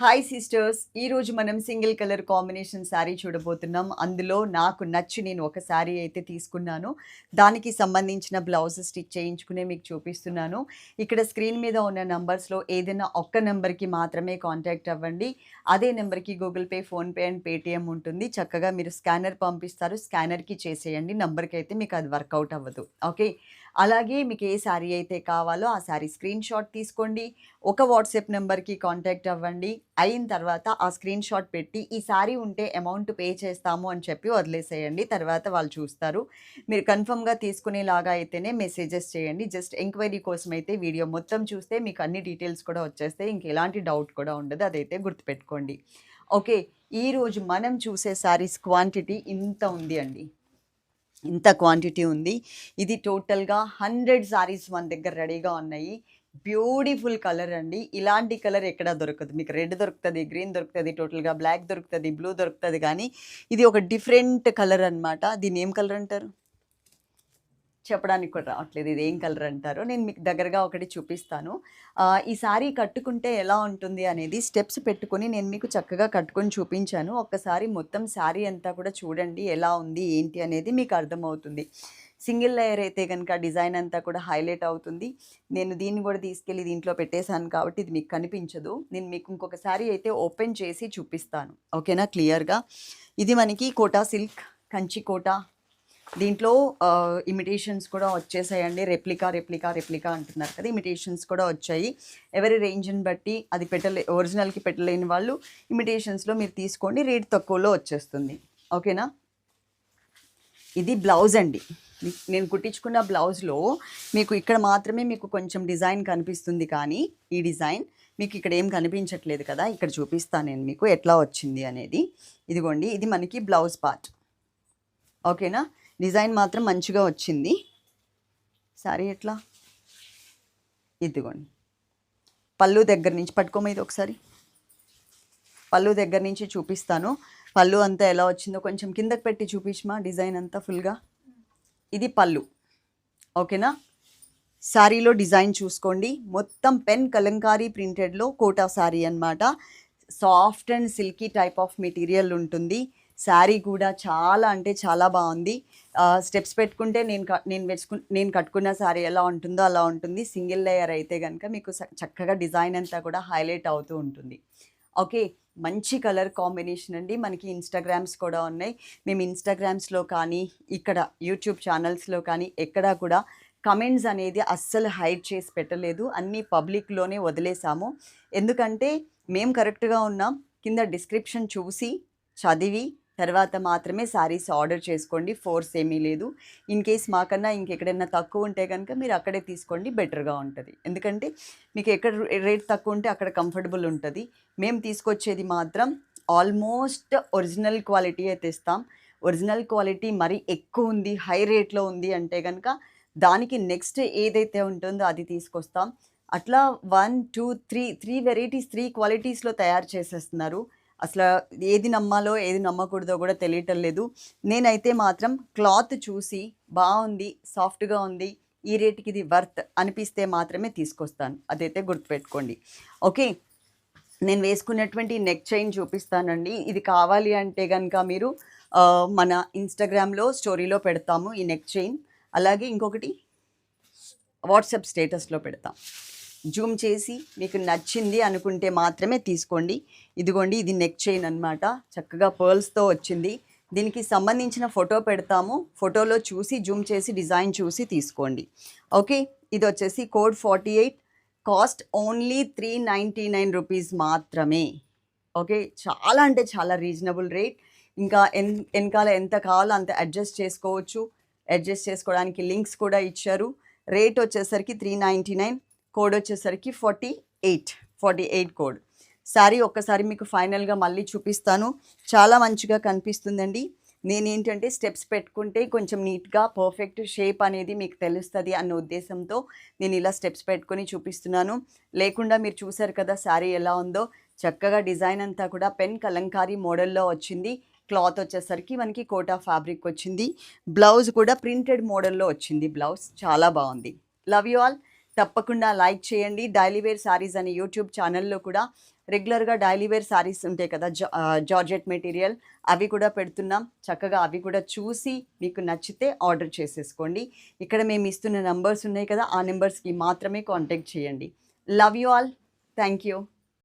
Hi sisters ఈరోజు మనం single colour combination sari చూడబోతున్నాం. అందులో నాకు నచ్చి నేను ఒక శారీ అయితే తీసుకున్నాను. దానికి సంబంధించిన బ్లౌజ్ స్టిచ్ చేయించుకునే మీకు చూపిస్తున్నాను. ఇక్కడ స్క్రీన్ మీద ఉన్న నంబర్స్లో ఏదైనా ఒక్క నెంబర్కి మాత్రమే కాంటాక్ట్ అవ్వండి. అదే నెంబర్కి Google Pay PhonePe and Paytm ఉంటుంది. చక్కగా మీరు స్కానర్ పంపిస్తారు. స్కానర్కి చేసేయండి. నెంబర్కి అయితే మీకు అది వర్కౌట్ అవ్వదు. ఓకే? అలాగే మీకు ఏ శారీ అయితే కావాలో ఆ శారీ స్క్రీన్ షాట్ తీసుకోండి. ఒక వాట్సాప్ నెంబర్కి కాంటాక్ట్ అవ్వండి. అయిన తర్వాత ఆ స్క్రీన్ షాట్ పెట్టి ఈ శారీ ఉంటే అమౌంట్ పే చేస్తాము అని చెప్పి వదిలేసేయండి. తర్వాత వాళ్ళు చూస్తారు. మీరు కన్ఫర్మ్గా తీసుకునేలాగా అయితేనే మెసేజెస్ చేయండి. జస్ట్ ఎంక్వైరీ కోసం అయితే వీడియో మొత్తం చూస్తే మీకు అన్ని డీటెయిల్స్ కూడా వచ్చేస్తాయి. ఇంక ఎలాంటి డౌట్ కూడా ఉండదు. అదైతే గుర్తుపెట్టుకోండి. ఓకే. ఈరోజు మనం చూసే శారీస్ క్వాంటిటీ ఇంత ఉంది అండి. ఇంత క్వాంటిటీ ఉంది. ఇది టోటల్గా హండ్రెడ్ శారీస్ మన దగ్గర రెడీగా ఉన్నాయి. బ్యూటిఫుల్ కలర్ అండి. ఇలాంటి కలర్ ఎక్కడ దొరకదు. మీకు రెడ్ దొరుకుతుంది గ్రీన్ దొరుకుతుంది టోటల్గా బ్లాక్ దొరుకుతుంది బ్లూ దొరుకుతుంది కానీ ఇది ఒక డిఫరెంట్ కలర్ అన్నమాట. దీన్ని ఏం కలర్ అంటారు? చెప్పడానికి కూడా రావట్లేదు. ఇది ఏం కలర్ అంటారో నేను మీకు దగ్గరగా ఒకటి చూపిస్తాను. ఈ సారీ కట్టుకుంటే ఎలా ఉంటుంది అనేది స్టెప్స్ పెట్టుకొని నేను మీకు చక్కగా కట్టుకొని చూపించాను. ఒక్కసారి మొత్తం శారీ అంతా కూడా చూడండి ఎలా ఉంది ఏంటి అనేది మీకు అర్థమవుతుంది. సింగిల్ లేయర్ అయితే కనుక డిజైన్ అంతా కూడా హైలైట్ అవుతుంది. నేను దీన్ని కూడా తీసుకెళ్ళి దీంట్లో పెట్టేశాను కాబట్టి ఇది మీకు కనిపించదు. నేను మీకు ఇంకొక శారీ అయితే ఓపెన్ చేసి చూపిస్తాను. ఓకేనా? క్లియర్గా? ఇది మనకి కోటా సిల్క్ కంచి కోటా. దీంట్లో ఇమిటేషన్స్ కూడా వచ్చేసాయండి. రెప్లికా రెప్లికా రెప్లికా అంటున్నారు కదా ఇమిటేషన్స్ కూడా వచ్చాయి. ఎవరి రేంజ్ని బట్టి అది పెట్టలే ఒరిజినల్కి పెట్టలేని వాళ్ళు ఇమిటేషన్స్లో మీరు తీసుకోండి రేట్ తక్కువలో వచ్చేస్తుంది. ఓకేనా? ఇది బ్లౌజ్ అండి. నేను కుట్టించుకున్న బ్లౌజ్లో మీకు ఇక్కడ మాత్రమే మీకు కొంచెం డిజైన్ కనిపిస్తుంది కానీ ఈ డిజైన్ మీకు ఇక్కడ ఏం కనిపించట్లేదు కదా ఇక్కడ చూపిస్తాను నేను మీకు ఎట్లా వచ్చింది అనేది. ఇదిగోండి ఇది మనకి బ్లౌజ్ పార్ట్ ఓకేనా? డిజైన్ మాత్రం మంచిగా వచ్చింది. సారీ ఎట్లా? ఇదిగోండి. పళ్ళు దగ్గర నుంచి పట్టుకోమ ఇది ఒకసారి? పళ్ళు దగ్గర నుంచి చూపిస్తాను. పళ్ళు అంతా ఎలా వచ్చిందో కొంచెం కిందకి పెట్టి చూపించమా డిజైన్ అంతా ఫుల్గా? ఇది పళ్ళు. ఓకేనా? శారీలో డిజైన్ చూసుకోండి. మొత్తం పెన్ కలంకారీ ప్రింటెడ్లో కోటా శారీ అన్నమాట. Soft and silky type of material ఉంటుంది. శారీ కూడా చాలా అంటే చాలా బాగుంది. స్టెప్స్ పెట్టుకుంటే నేను క- నేను వెచ్చుకు నేను కట్టుకున్న శారీ ఎలా ఉంటుందో అలా ఉంటుంది. సింగిల్ లేయర్ అయితే కనుక మీకు చక్కగా డిజైన్ అంతా కూడా హైలైట్ అవుతూ ఉంటుంది. ఓకే మంచి కలర్ కాంబినేషన్ అండి. మనకి ఇన్స్టాగ్రామ్స్ కూడా ఉన్నాయి. మేము ఇన్స్టాగ్రామ్స్లో కానీ ఇక్కడ యూట్యూబ్ ఛానల్స్లో కానీ ఎక్కడా కూడా కమెంట్స్ అనేది అస్సలు హైడ్ చేసి పెట్టలేదు. అన్నీ పబ్లిక్లోనే వదిలేసాము. ఎందుకంటే మేము కరెక్ట్గా ఉన్నాం. కింద డిస్క్రిప్షన్ చూసి చదివి తర్వాత మాత్రమే శారీస్ ఆర్డర్ చేసుకోండి. ఫోర్స్ ఏమీ లేదు. ఇన్ కేస్ మాకన్నా ఇంకెక్కడైనా తక్కువ ఉంటే కనుక మీరు అక్కడే తీసుకోండి. బెటర్గా ఉంటుంది. ఎందుకంటే మీకు ఎక్కడ రేట్ తక్కువ ఉంటే అక్కడ కంఫర్టబుల్ ఉంటుంది. మేము తీసుకొచ్చేది మాత్రం ఆల్మోస్ట్ ఒరిజినల్ క్వాలిటీ అయితే ఇస్తాం ఒరిజినల్ క్వాలిటీ మరీ ఎక్కువ ఉంది హై రేట్లో ఉంది అంటే కనుక దానికి నెక్స్ట్ ఏదైతే ఉంటుందో అది తీసుకొస్తాం. అట్లా one two three three varieties three క్వాలిటీస్లో తయారు చేసేస్తున్నారు. అసలు ఏది నమ్మాలో ఏది నమ్మకూడదో కూడా తెలియటం లేదు. నేనైతే మాత్రం క్లాత్ చూసి బాగుంది సాఫ్ట్గా ఉంది ఈ రేటుకి ఇది వర్త్ అనిపిస్తే మాత్రమే తీసుకొస్తాను. అదైతే గుర్తుపెట్టుకోండి. ఓకే? నేను వేసుకున్నటువంటి నెక్ చైన్ చూపిస్తానండి. ఇది కావాలి అంటే కనుక మీరు మన ఇన్స్టాగ్రామ్లో స్టోరీలో పెడతాము ఈ నెక్ చైన్. అలాగే ఇంకొకటి వాట్సాప్ స్టేటస్లో పెడతాం. జూమ్ చేసి మీకు నచ్చింది అనుకుంటే మాత్రమే తీసుకోండి. ఇదిగోండి ఇది నెక్ చైన్ అన్నమాట. చక్కగా పర్ల్స్తో వచ్చింది. దీనికి సంబంధించిన ఫోటో పెడతాము. ఫోటోలో చూసి జూమ్ చేసి డిజైన్ చూసి తీసుకోండి. ఓకే ఇది వచ్చేసి code forty eight cost only three ninety nine rupees మాత్రమే. ఓకే చాలా అంటే చాలా రీజనబుల్ రేట్ ఇంకా ఎన్ వెనకాల ఎంత కావాలో అంత అడ్జస్ట్ చేసుకోవచ్చు. అడ్జస్ట్ చేసుకోవడానికి లింక్స్ కూడా ఇచ్చారు. రేట్ వచ్చేసరికి త్రీ నైంటీ నైన్ కోడ్ వచ్చేసరికి forty eight forty eight code. Sari ఒక్కసారి మీకు ఫైనల్గా మళ్ళీ చూపిస్తాను. చాలా మంచిగా కనిపిస్తుందండి. నేనేంటంటే స్టెప్స్ పెట్టుకుంటే కొంచెం నీట్గా పర్ఫెక్ట్ షేప్ అనేది మీకు తెలుస్తుంది అన్న ఉద్దేశంతో నేను ఇలా స్టెప్స్ పెట్టుకొని చూపిస్తున్నాను. లేకుండా మీరు చూసారు కదా శారీ ఎలా ఉందో. చక్కగా డిజైన్ అంతా కూడా పెన్ కలంకారీ మోడల్లో వచ్చింది. క్లాత్ వచ్చేసరికి మనకి కోటా ఫ్యాబ్రిక్ వచ్చింది. బ్లౌజ్ కూడా ప్రింటెడ్ మోడల్లో వచ్చింది. బ్లౌజ్ చాలా బాగుంది. Love you all. తప్పకుండా లైక్ చేయండి. డైలీ వేర్ శారీస్ అనే యూట్యూబ్ ఛానల్లో కూడా రెగ్యులర్గా డైలీ వేర్ శారీస్ ఉంటాయి కదా జా జార్జెట్ మెటీరియల్. అవి కూడా పెడుతున్నాం. చక్కగా అవి కూడా చూసి మీకు నచ్చితే ఆర్డర్ చేసేసుకోండి. ఇక్కడ మేము ఇస్తున్న నంబర్స్ ఉన్నాయి కదా ఆ నెంబర్స్కి మాత్రమే కాంటాక్ట్ చేయండి. Love you all. Thank you